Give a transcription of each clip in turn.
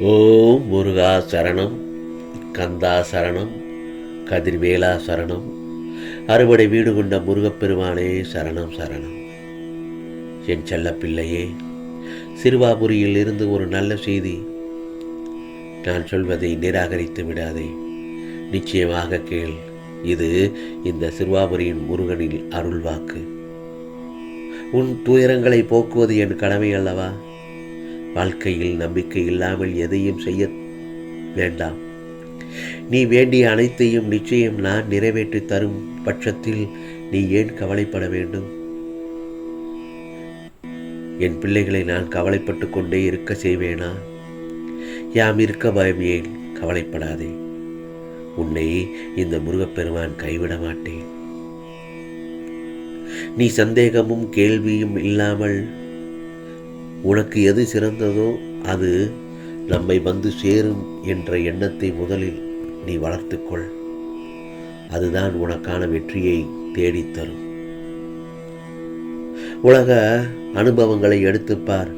ஓம் முருகா சரணம் கந்தா சரணம் கதிர்வேலா சரணம். அறுவடை வீடு கொண்ட முருகப்பெருமானே சரணம் சரணம். என் செல்ல பிள்ளையே சிறுவாபுரியில் இருந்து ஒரு நல்ல செய்தி. நான் சொல்வதை நிராகரித்து விடாதே. நிச்சயமாக கேள் இது இந்த சிறுவாபுரியின் முருகனில் அருள்வாக்கு. உன் துயரங்களை போக்குவது என் கடமை அல்லவா? வாழ்க்கையில் நம்பிக்கை இல்லாமல் எதையும் செய்ய வேண்டாம். நீ வேண்டிய அனைத்தையும் நிச்சயம் நான் நிறைவேற்றி தரும் பட்சத்தில் நீ ஏன் கவலைப்பட வேண்டும்? என் பிள்ளைகளை நான் கவலைப்பட்டு கொண்டே இருக்க செய்வேனா? யாம் இருக்க பயம் ஏன்? கவலைப்படாதே. உன்னை இந்த முருகப்பெருமான் கைவிட மாட்டேன். நீ சந்தேகமும் கேள்வியும் இல்லாமல் உனக்கு எது சிறந்ததோ அது நம்மை வந்து சேரும் என்ற எண்ணத்தை முதலில் நீ வளர்த்துக்கொள். அதுதான் உனக்கான வெற்றியை தேடித்தரும் உலக அனுபவங்களை எடுத்துப்பார்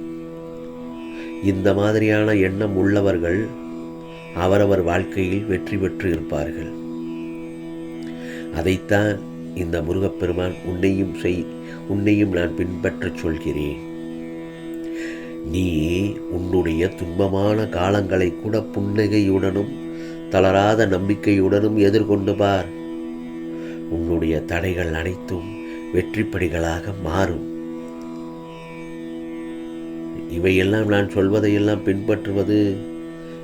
இந்த மாதிரியான எண்ணம் உள்ளவர்கள் அவரவர் வாழ்க்கையில் வெற்றி பெற்று இருப்பார்கள். அதைத்தான் இந்த முருகப்பெருமான் உன்னையும் செய் உன்னையும் நான் பின்பற்றச் சொல்கிறேன். நீ உன்னுடைய துன்பமான காலங்களை கூட புன்னகையுடனும் தளராத நம்பிக்கையுடனும் எதிர்கொண்டு பார். உன்னுடைய தடைகள் அனைத்தும் வெற்றிப்படிகளாக மாறும். இவையெல்லாம் நான் சொல்வதையெல்லாம் பின்பற்றுவது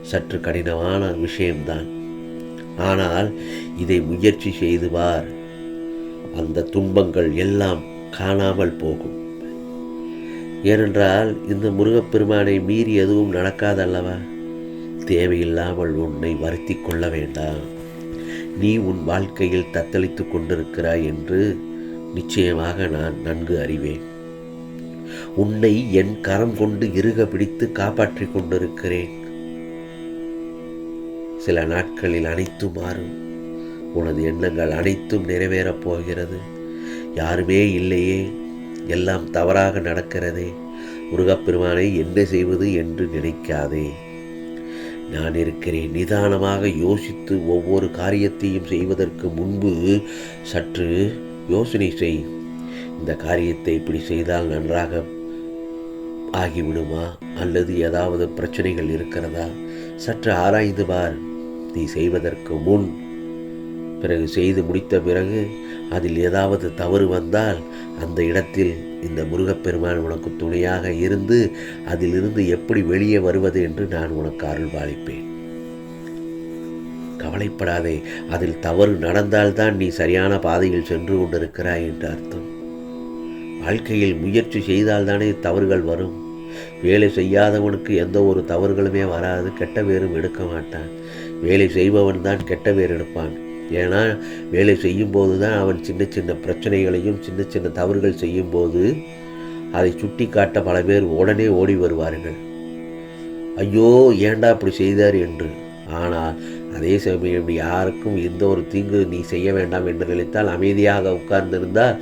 சற்று கடினமான விஷயம்தான். ஆனால் இதை முயற்சி செய்து பார். அந்த துன்பங்கள் எல்லாம் காணாமல் போகும். ஏனென்றால் இந்த முருகப்பெருமானை மீறி எதுவும் நடக்காதல்லவா? தேவையில்லாமல் உன்னை வருத்தி கொள்ள வேண்டாம். நீ உன் வாழ்க்கையில் தத்தளித்து கொண்டிருக்கிறாய் என்று நிச்சயமாக நான் நன்கு அறிவேன். உன்னை என் கரம் கொண்டு இறுக பிடித்து காப்பாற்றிக் கொண்டிருக்கிறேன். சில நாட்களில் அனைத்து மாறும். உனது எண்ணங்கள் அனைத்தும் நிறைவேறப் போகிறது. யாருமே இல்லையே. எல்லாம் தவறாக நடக்கிறதே. முருகப்பெருமானை என்ன செய்வது என்று நினைக்காதே. நான் இருக்கிறேன். நிதானமாக யோசித்து ஒவ்வொரு காரியத்தையும் செய்வதற்கு முன்பு சற்று யோசனை செய். இந்த காரியத்தை இப்படி செய்தால் நன்றாக ஆகிவிடுமா? அல்லது ஏதாவது பிரச்சனைகள் இருக்கிறதா? சற்று ஆராய்ந்து பார். நீ செய்வதற்கு முன் பிறகு செய்து முடித்த பிறகு அதில் ஏதாவது தவறு வந்தால் அந்த இடத்தில் இந்த முருகப்பெருமான் உனக்கு துணையாக இருந்து அதிலிருந்து எப்படி வெளியே வருவது என்று நான் உனக்கு அருள் பாலிப்பேன் கவலைப்படாதே அதில் தவறு நடந்தால்தான் நீ சரியான பாதையில் சென்று கொண்டிருக்கிறாய் என்று அர்த்தம். வாழ்க்கையில் முயற்சி செய்தால்தானே தவறுகள் வரும். வேலை செய்யாதவனுக்கு எந்த ஒரு தவறுகளுமே வராது கெட்ட பேரும் எடுக்க மாட்டான். வேலை செய்பவன் தான் கெட்ட பேர் எடுப்பான். ஏன்னா வேலை செய்யும்போது தான் அவன் சின்ன சின்ன பிரச்சனைகளையும் சின்ன சின்ன தவறுகள் செய்யும்போது அதை சுட்டி காட்ட பல பேர் உடனே ஓடி வருவார்கள். ஐயோ ஏண்டா அப்படி செய்தார் என்று. ஆனால் அதே சமயம் யாருக்கும் எந்த ஒரு தீங்கு நீ செய்ய வேண்டாம் என்று நினைத்தால் அமைதியாக உட்கார்ந்திருந்தால்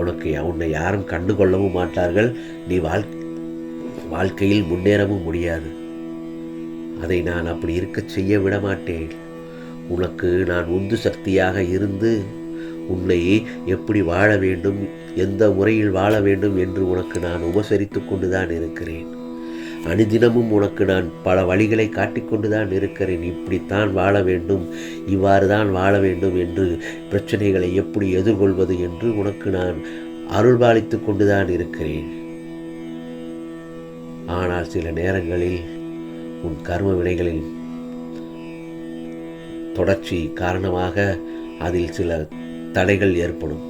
உனக்கு உன்னை யாரும் கண்டுகொள்ளவும் மாட்டார்கள். நீ வாழ் வாழ்க்கையில் முன்னேறவும் முடியாது. அதை நான் அப்படி இருக்க செய்ய விட மாட்டேன் உனக்கு நான் உந்து சக்தியாக இருந்து உன்னை எப்படி வாழ வேண்டும் எந்த முறையில் வாழ வேண்டும் என்று உனக்கு நான் உபசரித்து கொண்டுதான் இருக்கிறேன். அனுதினமும் உனக்கு நான் பல வழிகளை காட்டிக்கொண்டுதான் இருக்கிறேன். இப்படித்தான் வாழ வேண்டும் இவ்வாறு தான் வாழ வேண்டும் என்று பிரச்சனைகளை எப்படி எதிர்கொள்வது என்று உனக்கு நான் அருள்பாலித்து கொண்டுதான் இருக்கிறேன். ஆனால் சில நேரங்களில் உன் கர்ம வினைகளில் தொடர்ச்சி காரணமாக அதில் சில தடைகள் ஏற்படும்.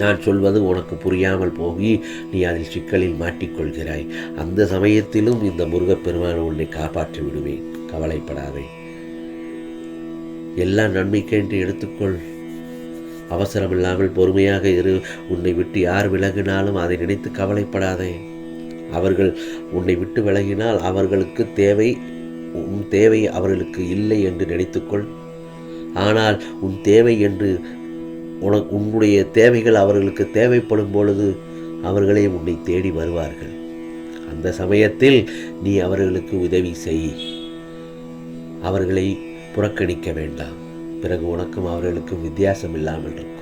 நான் சொல்வது உனக்கு புரியாமல் போகி நீ அதில் சிக்கலில் மாட்டிக்கொள்கிறாய். அந்த சமயத்திலும் இந்த முருகப்பெருமான் உன்னை காப்பாற்றி விடுவேன் கவலைப்படாதே. எல்லாம் நன்மைக்கென்று எடுத்துக்கொள். அவசரமில்லாமல் பொறுமையாக இரு. உன்னை விட்டு யார் விலகினாலும் அதை நினைத்து கவலைப்படாதே. அவர்கள் உன்னை விட்டு விலகினால் அவர்களுக்கு தேவை உன் தேவை அவர்களுக்கு இல்லை என்று நினைத்துக்கொள். ஆனால் உன் தேவை என்று உனக்கு உன்னுடைய தேவைகள் அவர்களுக்கு தேவைப்படும் பொழுது அவர்களே உன்னை தேடி வருவார்கள். அந்த சமயத்தில் நீ அவர்களுக்கு உதவி செய். அவர்களை புறக்கணிக்க வேண்டாம். பிறகு உனக்கும் அவர்களுக்கும் வித்தியாசம் இல்லாமல் இருக்கும்.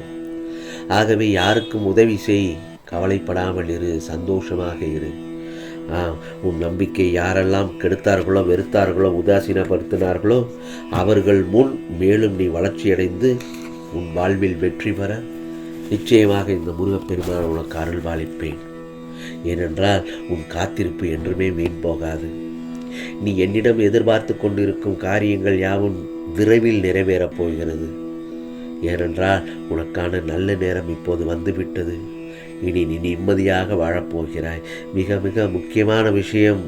ஆகவே யாருக்கும் உதவி செய். கவலைப்படாமல் இரு. சந்தோஷமாக இரு. உன் நம்பிக்கை யாரெல்லாம் கெடுத்தார்களோ வெறுத்தார்களோ உதாசீனப்படுத்தினார்களோ அவர்கள் முன் மேலும் நீ வளர்ச்சியடைந்து உன் வாழ்வில் வெற்றி பெற நிச்சயமாக இந்த முருகப்பெருமான் உனக்கு அருள் பாலிப்பேன் ஏனென்றால் உன் காத்திருப்பு என்றுமே வீண் போகாது. நீ என்னிடம் எதிர்பார்த்து கொண்டிருக்கும் காரியங்கள் யாவும் விரைவில் நிறைவேறப் போகிறது. ஏனென்றால் உனக்கான நல்ல நேரம் இப்போது வந்துவிட்டது. இனி நீ நிம்மதியாக வாழப்போகிறாய். மிக மிக முக்கியமான விஷயம்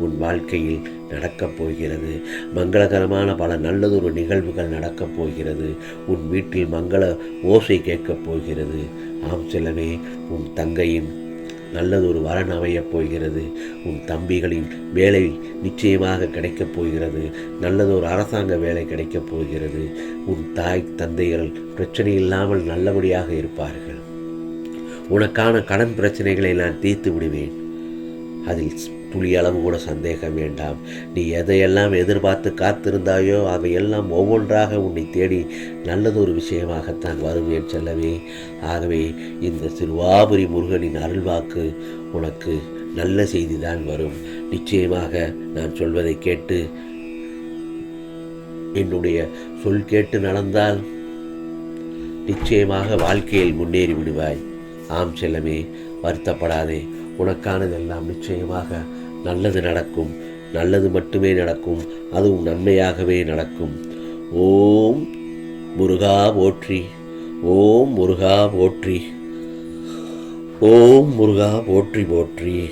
உன் வாழ்க்கையில் நடக்கப் போகிறது. மங்களகரமான பல நல்லதொரு நிகழ்வுகள் நடக்கப் போகிறது. உன் வீட்டில் மங்கள ஓசை கேட்கப் போகிறது. ஆம் செல்லவே உன் தங்கையின் நல்லதொரு வரன் அமையப் போகிறது. உன் தம்பிகளின் வேலை நிச்சயமாக கிடைக்கப் போகிறது. நல்லதொரு அரசாங்க வேலை கிடைக்கப் போகிறது. உன் தாய் தந்தைகள் பிரச்சனை இல்லாமல் நல்லபடியாக இருப்பார்கள். உனக்கான கடன் பிரச்சனைகளை நான் தீர்த்து விடுவேன். அதில் துளி அளவு கூட சந்தேகம் வேண்டாம். நீ எதையெல்லாம் எதிர்பார்த்து காத்திருந்தாயோ அவையெல்லாம் ஒவ்வொன்றாக உன்னை தேடி நல்லதொரு விஷயமாகத்தான் வரும் என் செல்லவே ஆகவே இந்த சிறுவாபுரி முருகனின் அருள்வாக்கு உனக்கு நல்ல செய்திதான் வரும். நிச்சயமாக நான் சொல்வதை கேட்டு என்னுடைய சொல் கேட்டு நடந்தால் நிச்சயமாக வாழ்க்கையில் முன்னேறி விடுவாய் ஆம் செல்லமே வருத்தப்படாதே. உனக்கானதெல்லாம் நிச்சயமாக நல்லது நடக்கும். நல்லது மட்டுமே நடக்கும். அதுவும் நன்மையாகவே நடக்கும். ஓம் முருகா போற்றி. ஓம் முருகா போற்றி. ஓம் முருகா போற்றி போற்றி.